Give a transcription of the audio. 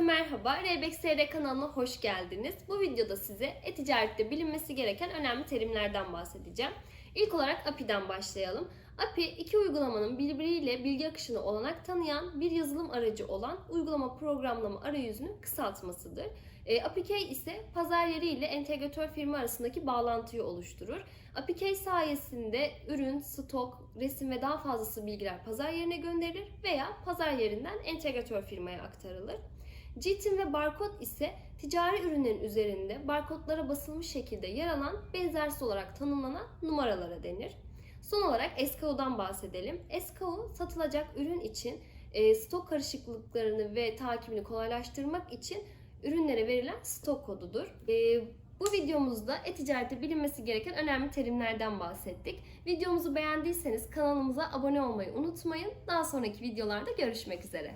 merhaba. Rebex TR kanalına hoş geldiniz. Bu videoda size e-ticarette bilinmesi gereken önemli terimlerden bahsedeceğim. İlk olarak API'den başlayalım. API, iki uygulamanın birbiriyle bilgi akışını olanak tanıyan bir yazılım aracı olan uygulama programlama arayüzünün kısaltmasıdır. E, API ise pazar yeri ile entegratör firma arasındaki bağlantıyı oluşturur. API sayesinde ürün, stok, resim ve daha fazlası bilgiler pazar yerine gönderilir veya pazar yerinden entegratör firmaya aktarılır. GTIM ve barkod ise ticari ürünlerin üzerinde barkodlara basılmış şekilde yer alan benzersiz olarak tanımlanan numaralara denir. Son olarak SKU'dan bahsedelim. SKU satılacak ürün için e, stok karışıklıklarını ve takibini kolaylaştırmak için ürünlere verilen stok kodudur. E, bu videomuzda e-ticarette bilinmesi gereken önemli terimlerden bahsettik. Videomuzu beğendiyseniz kanalımıza abone olmayı unutmayın. Daha sonraki videolarda görüşmek üzere.